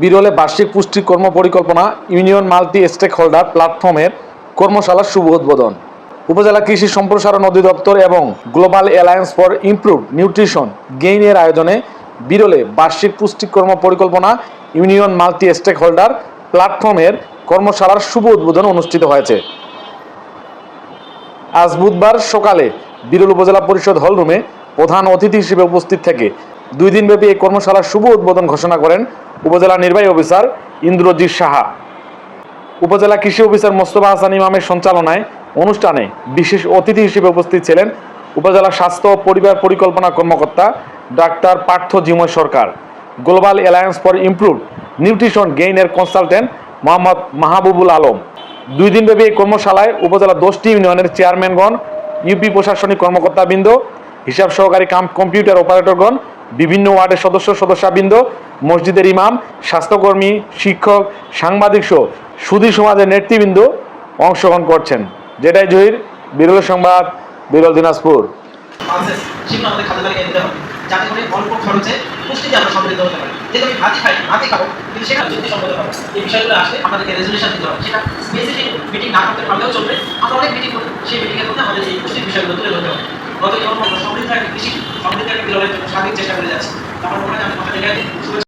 বিরলে বার্ষিক পুষ্টি কর্ম পরিকল্পনা ইউনিয়ন মাল্টি স্টেক হোল্ডার প্ল্যাটফর্মের কর্মশালার শুভ উদ্বোধন। উপজেলা কৃষি সম্প্রসারণ অধিদপ্তর এবং global alliance for improve nutrition গেইনের আয়োজনে বিরলে বার্ষিক পুষ্টি কর্ম পরিকল্পনা ইউনিয়ন মাল্টি স্টেক হোল্ডার প্ল্যাটফর্মের কর্মশালার শুভ উদ্বোধন অনুষ্ঠিত হয়েছে। আজ বুধবার সকালে বিরল উপজেলা পরিষদ হলরুমে প্রধান অতিথি হিসেবে উপস্থিত থেকে দুই দিনব্যাপী এই কর্মশালার শুভ উদ্বোধন ঘোষণা করেন উপজেলা নির্বাহী অফিসার ইন্দ্রজিৎ সাহা। উপজেলা কৃষি অফিসার মোস্তফা হাসান ইমামের সঞ্চালনায় অনুষ্ঠানে বিশেষ অতিথি হিসেবে উপস্থিত ছিলেন উপজেলা স্বাস্থ্য ও পরিবার পরিকল্পনা কর্মকর্তা doctor Partha জিময় Sarkar, global alliance for improve nutrition গেইনের consultant Mohammad Mahbubul Alam. দুই দিনব্যাপী এই কর্মশালায় উপজেলা দশটি ইউনিয়নের চেয়ারম্যানগণ, ইউপি প্রশাসনিক কর্মকর্তাবৃন্দ, হিসাব সহকারী কাম কম্পিউটার অপারেটরগণ, বিভিন্ন ওয়ার্ডের সদস্য সদস্যবৃন্দ মসজিদের ইমাম, স্বাস্থ্যকর্মী, শিক্ষক, সাংবাদিক সহ সুধী সমাজের নেতৃবৃন্দ অংশগ্রহণ করছেন। যেটাই জহির, বিরল সংবাদ, বিরল দিনাজপুর। আমরা সমৃদ্ধ একটা কৃষি, সমৃদ্ধ একটা সার্বিক চেষ্টা করে মনে হয় আমি কথা